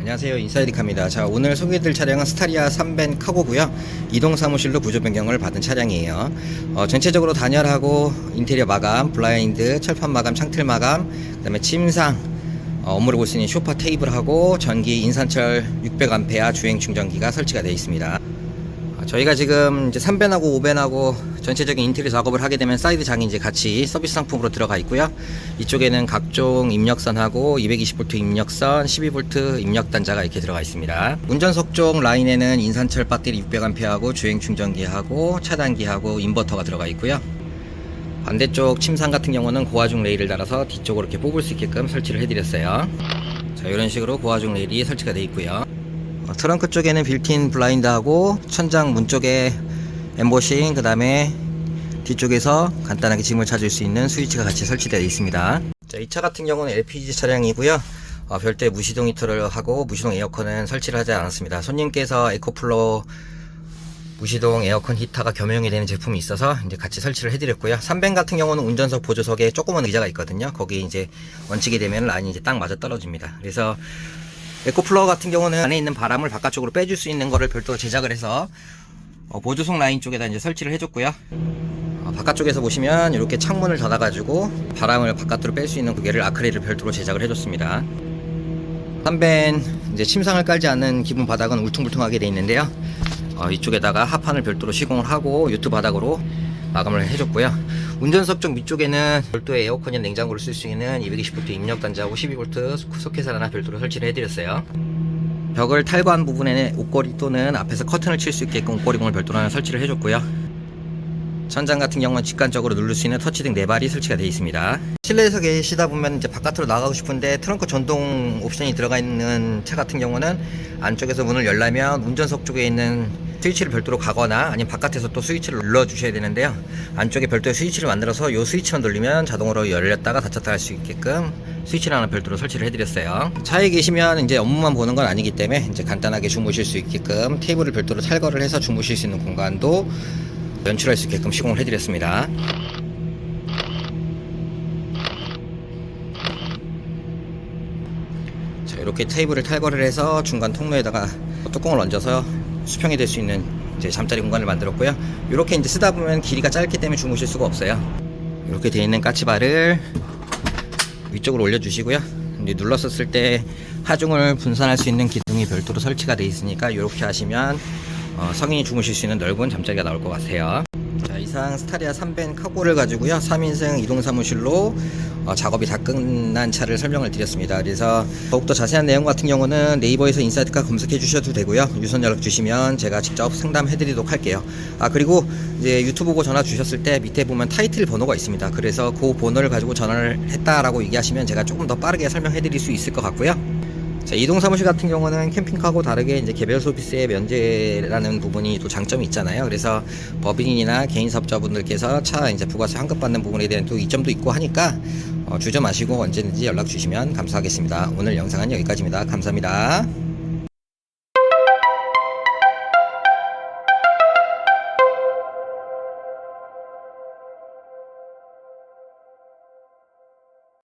안녕하세요. 인사이드카입니다. 자 오늘 소개해드릴 차량은 스타리아 3벤 카고고요. 이동 사무실로 구조 변경을 받은 차량이에요. 어, 전체적으로 단열하고 인테리어 마감 블라인드 철판 마감 창틀 마감 그 다음에 침상 어, 업무를 볼 수 있는 쇼파 테이블하고 전기 인산철 600A 주행 충전기가 설치가 되어 있습니다. 아, 저희가 지금 이제 3벤하고 5벤하고 전체적인 인테리어 작업을 하게 되면 사이드 장이 이제 같이 서비스 상품으로 들어가 있고요. 이쪽에는 각종 입력선하고 220V 입력선, 12V 입력 단자가 이렇게 들어가 있습니다. 운전석 쪽 라인에는 인산철 배터리 600A하고 주행 충전기하고 차단기하고 인버터가 들어가 있고요. 반대쪽 침상 같은 경우는 고화중 레일을 달아서 뒤쪽으로 이렇게 뽑을 수 있게끔 설치를 해드렸어요. 자, 이런 식으로 고화중 레일이 설치가 되어 있고요. 어, 트렁크 쪽에는 빌트인 블라인드하고 천장 문 쪽에 엠보싱 그 다음에 뒤쪽에서 간단하게 짐을 찾을 수 있는 스위치가 같이 설치되어 있습니다 자, 이 차 같은 경우는 LPG 차량이고요 어, 별도의 무시동 히터를 하고 무시동 에어컨은 설치를 하지 않았습니다 손님께서 에코플로 무시동 에어컨 히터가 겸용이 되는 제품이 있어서 이제 같이 설치를 해드렸고요. 3벤 같은 경우는 운전석 보조석에 조그만 의자가 있거든요. 거기 이제 얹히게 되면 라인이 이제 딱 맞아 떨어집니다. 그래서 에코플러 같은 경우는 안에 있는 바람을 바깥쪽으로 빼줄 수 있는 거를 별도로 제작을 해서 어, 보조석 라인 쪽에다 이제 설치를 해줬고요. 어, 바깥쪽에서 보시면 이렇게 창문을 닫아가지고 바람을 바깥으로 뺄 수 있는 구개를 아크릴을 별도로 제작을 해줬습니다. 3벤 이제 침상을 깔지 않는 기본 바닥은 울퉁불퉁하게 돼 있는데요. 어, 이쪽에다가 하판을 별도로 시공을 하고 유트 바닥으로 마감을 해줬고요. 운전석 쪽 밑쪽에는 별도의 에어컨이나 냉장고를 쓸 수 있는 220V 입력 단자하고 12V 소켓을 하나 별도로 설치를 해드렸어요. 벽을 탈거한 부분에는 옷걸이 또는 앞에서 커튼을 칠 수 있게끔 옷걸이공을 별도로 하나 설치를 해줬고요. 천장 같은 경우는 직관적으로 누를 수 있는 터치등 4발이 설치가 되어 있습니다. 실내에서 계시다 보면 이제 바깥으로 나가고 싶은데 트렁크 전동 옵션이 들어가 있는 차 같은 경우는 안쪽에서 문을 열려면 운전석 쪽에 있는 스위치를 별도로 가거나 아니면 바깥에서 또 스위치를 눌러 주셔야 되는데요. 안쪽에 별도의 스위치를 만들어서 이 스위치만 돌리면 자동으로 열렸다가 닫혔다 할 수 있게끔 스위치를 하나 별도로 설치를 해드렸어요. 차에 계시면 이제 업무만 보는 건 아니기 때문에 이제 간단하게 주무실 수 있게끔 테이블을 별도로 탈거를 해서 주무실 수 있는 공간도 연출할 수 있게끔 시공을 해드렸습니다. 자, 이렇게 테이블을 탈거를 해서 중간 통로에다가 뚜껑을 얹어서 수평이 될 수 있는 이제 잠자리 공간을 만들었고요. 이렇게 이제 쓰다 보면 길이가 짧기 때문에 주무실 수가 없어요. 이렇게 되어 있는 까치발을 위쪽으로 올려주시고요. 이제 눌렀었을 때 하중을 분산할 수 있는 기둥이 별도로 설치가 되어 있으니까 이렇게 하시면 어, 성인이 주무실 수 있는 넓은 잠자리가 나올 것 같아요. 자, 이상 스타리아 3벤 카고를 가지고요. 3인승 이동사무실로 어, 작업이 다 끝난 차를 설명을 드렸습니다. 그래서 더욱더 자세한 내용 같은 경우는 네이버에서 인사이트카 검색해 주셔도 되고요. 유선 연락 주시면 제가 직접 상담해 드리도록 할게요. 아, 그리고 이제 유튜브 보고 전화 주셨을 때 밑에 보면 타이틀 번호가 있습니다. 그래서 그 번호를 가지고 전화를 했다라고 얘기하시면 제가 조금 더 빠르게 설명해 드릴 수 있을 것 같고요. 자, 이동 사무실 같은 경우는 캠핑카고 다르게 이제 개별 서비스의 면제라는 부분이 또 장점이 있잖아요. 그래서 법인이나 개인 사업자분들께서 차 이제 부가세 환급 받는 부분에 대한 또 이점도 있고 하니까 어, 주저 마시고 언제든지 연락 주시면 감사하겠습니다. 오늘 영상은 여기까지입니다. 감사합니다.